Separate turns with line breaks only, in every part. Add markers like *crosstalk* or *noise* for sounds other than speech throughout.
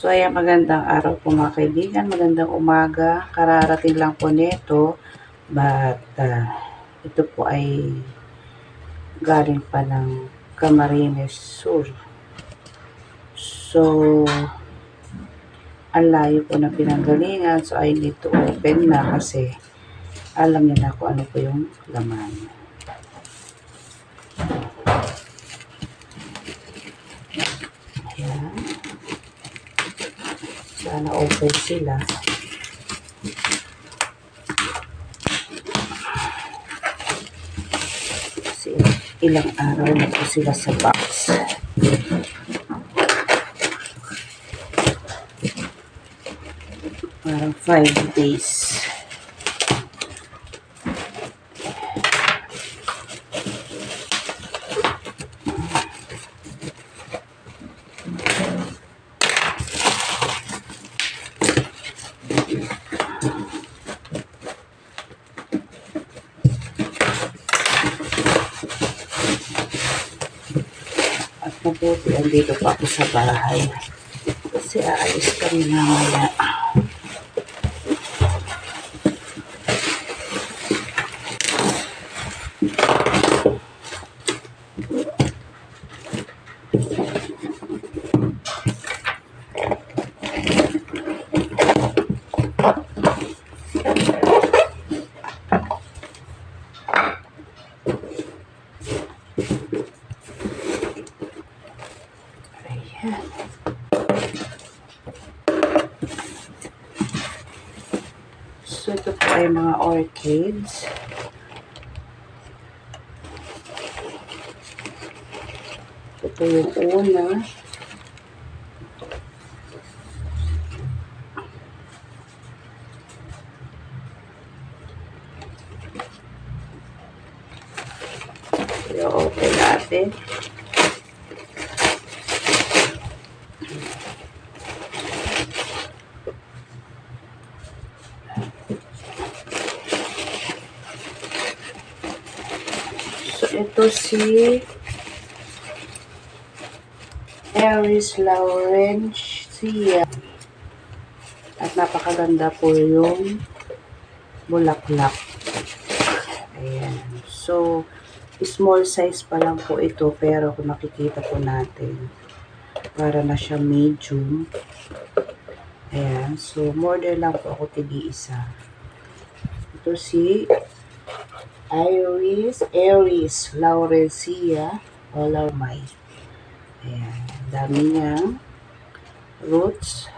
So, ayan, magandang araw po mga kaibigan. Magandang umaga. Kararating lang po nito. But, ah, ito po ay galing pa ng Camarines Sur. So, ang layo po na pinanggalingan. So, I need to open na kasi alam niyo na kung ano po yung laman. Ayan. Sana open sila. Kasi ilang araw na po sila sa box. Parang five days. At mabuti, andito pa ako sa bahay. Kasi aalis kami mamaya. Ayan. So, ito po ay mga orchids. Ito yung una. I-open natin. So, ito si Aries Laurentia. At napakaganda po yung bulaklak. Ayan. So, small size pa lang po ito pero kung makikita po natin para na siya medium. Ayan. So, model lang po ako tigi-isa. Ito si Iris, Aries, Laurencia, o Laumay. Ayan, dami niyang roots.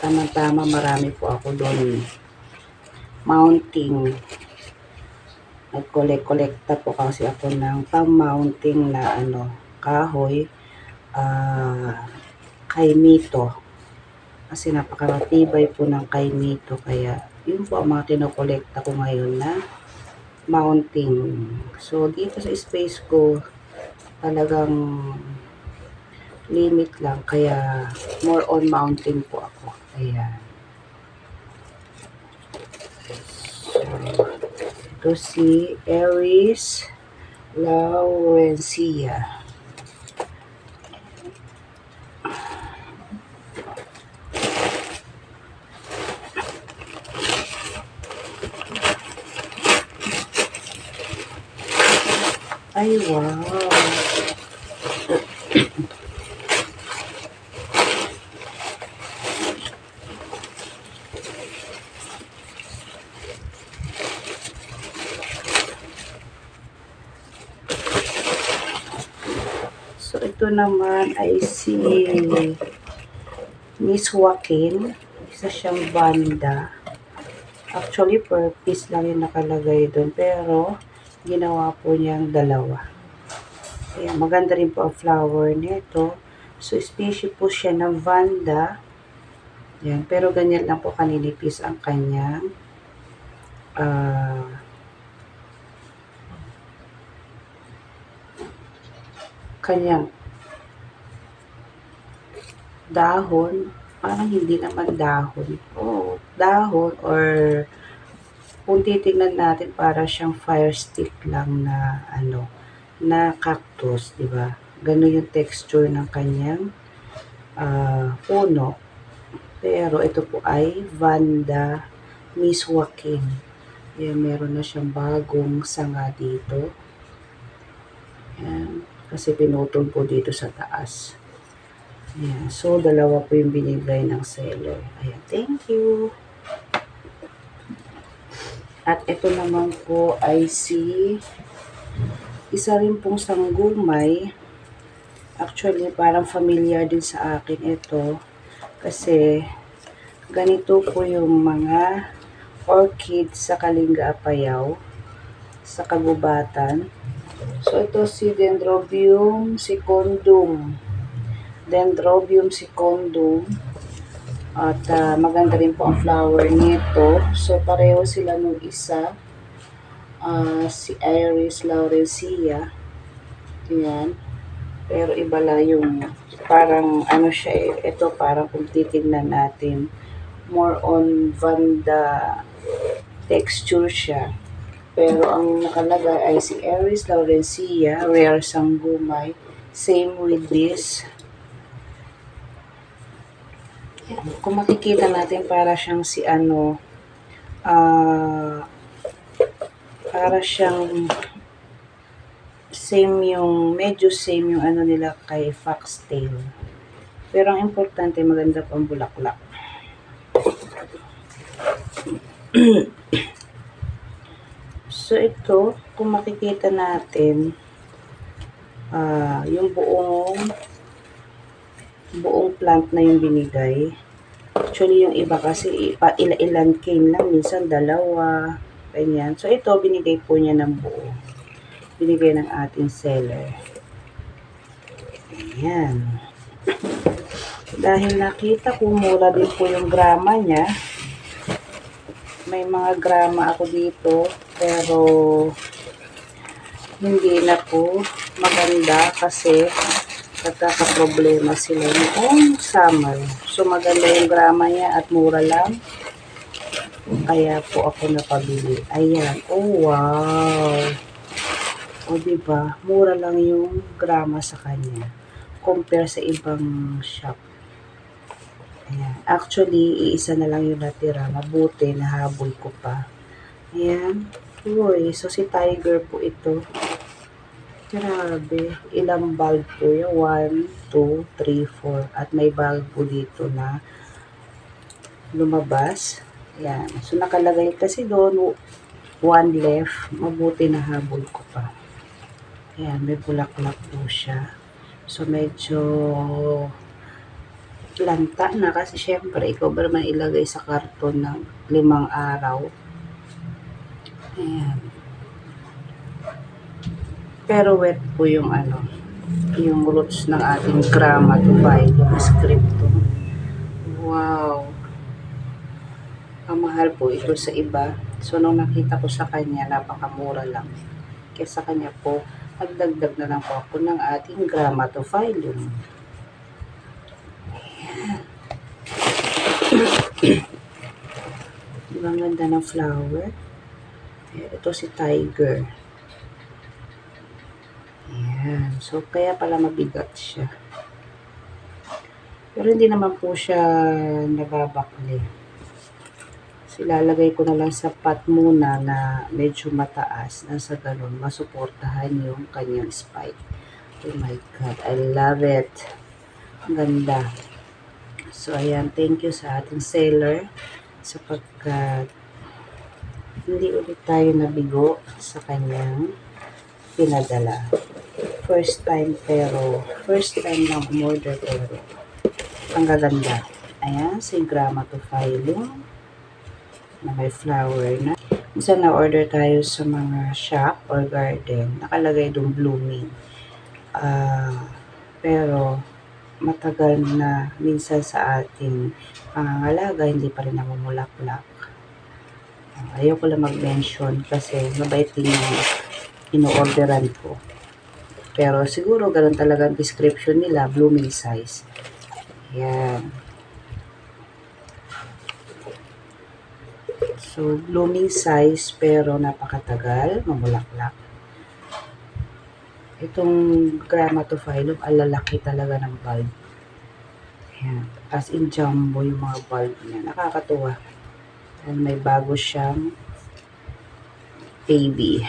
Tama-tama, marami po ako doon. Mounting. Nag-collect-collecta po kasi ako ng pang-mounting na ano, kahoy. ah kaimito. Kasi napakaratibay po ng kaimito. Kaya, yun po ang mga tinokolekta ko ngayon na mounting. So, dito sa space ko, talagang limit lang. Kaya, more on mounting po ako. Ayan. So, ito si Aries Laurencia. Ay, wow. So, ito naman ay si Miss Joaquin. Isa siyang banda. Actually, per piece lang yung nakalagay doon. Pero, ginawa po niyang dalawa. Ayan, maganda rin po ang flower nito. So, species po siya ng Vanda. Ayan, pero ganyan lang po kaninipis ang kanyang ah kanyang dahon. Parang hindi naman dahon. Oh, dahon or kung titignan natin para siyang fire stick lang na ano na cactus, di ba? Ganun yung texture ng kanyang ah, puno. Pero ito po ay Vanda Miss Joaquin. Ayan, meron na siyang bagong sanga dito. Ayan, kasi pinutol po dito sa taas. Ayan, so dalawa po yung binigay ng seller. Ayan, thank you. At ito naman po ay si isa rin pong sanggumay. Actually, parang familiar din sa akin ito. Kasi ganito po yung mga orchids sa Kalinga Apayao sa kagubatan. So, ito si Dendrobium secundum. Dendrobium secundum. At ah, maganda rin po ang flower nito. So, pareho sila nung isa. Ah, si Iris laurencia. Yan. Pero iba lang yung parang ano siya eh. Ito parang kung titignan natin more on Vanda texture siya. Pero ang nakalagay ay si Aries laurencia, rare sanggumay. Same with this. Kung makikita natin para siyang si ano, ah, para siyang same yung, medyo same yung ano nila kay foxtail. Pero ang importante, maganda pang bulaklak. *clears throat* so ito, kung makikita natin, ah yung buong buong plant na yung binigay. Actually, yung iba kasi ipa, ila-ilan cane lang, minsan dalawa, ganyan. So ito, binigay po niya ng buo. Binigay ng ating seller. Ayan. Dahil nakita ko mura din po yung grama niya, may mga grama ako dito, pero hindi na po maganda kasi nagkakaproblema sila noong summer. So maganda yung grama niya at mura lang. Kaya po ako napabili. Ayan. Oh, wow. O, diba? Mura lang yung grama sa kanya. Compare sa ibang shop. Ayan. Actually, iisa na lang yung natira. Mabuti, nahabol ko pa. Ayan. Uy, so si Tiger po ito. Grabe. Ilang bulb po yung 1, 2, 3, 4. At may bulb po dito na lumabas. Ayan. So nakalagay kasi doon one left. Mabuti na habol ko pa. Ayan. May bulaklak po siya. So medyo lanta na kasi syempre ikaw ba naman ilagay sa karton ng limang araw. Ayan. Pero wet po yung ano, yung roots ng ating grammatophyllum scriptum. Wow. Ang mahal po ito sa iba. So, nung nakita ko sa kanya, napakamura lang. Kaya sa kanya po, nagdagdag na lang po ako ng ating grammatophyllum. Diba ang ganda ng flower? Ayan, Ito si Tiger. Ayan. So, kaya pala mabigat siya. Pero hindi naman po siya nababakli. So, ilalagay ko na lang sa pot muna na medyo mataas. Nasa ganun, masuportahan yung kanyang spike. Oh my God, I love it. Ganda. So, ayan, thank you sa ating seller sapagkat hindi ulit tayo nabigo sa kanyang pinadala. First time pero, first time na umorder pero, ang gaganda. Ayan, si Grammatophyllum na may flower na. Minsan na-order tayo sa mga shop or garden, nakalagay doon blooming. Ah, pero, matagal na minsan sa ating pangangalaga, hindi pa rin namumulaklak. Ayoko lang mag-mention kasi mabait din yung ino-orderan ko. Pero siguro ganun talaga ang description nila, blooming size. Ayan. So, blooming size pero napakatagal, mamulaklak. Itong grammatophyllum, alalaki talaga ng bulb. Ayan. As in jumbo yung mga bulb niya. Nakakatuwa. And may bago siyang baby.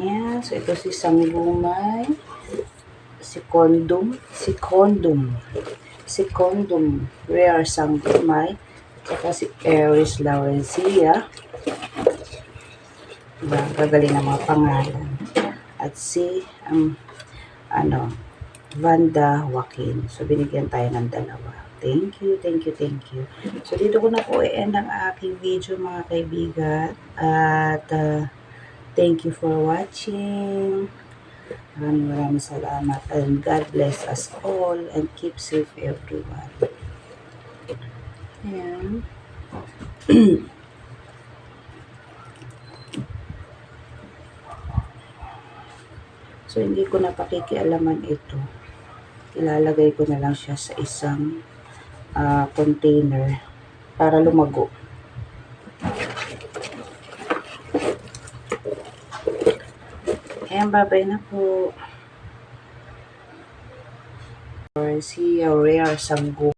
Ayan. So, ito si Sanggumay. Si Condom. Si Condom. Si Condom. Rare Sanggumay. Saka si Aries Laurencia. Diba? Gagaling ang mga pangalan. At si, um, ano, Vanda Joaquin. So, binigyan tayo ng dalawa. Thank you, thank you, thank you. So, dito ko na po i-end ang aking video, mga kaibigan. At, uh, thank you for watching. Maraming maraming salamat. And God bless us all and keep safe everyone. Ayan. *clears throat* So, hindi ko na pakikialaman ito. Ilalagay ko na lang siya sa isang ah, container para lumago. Ayan, babay na po. Or see a rare sanggo.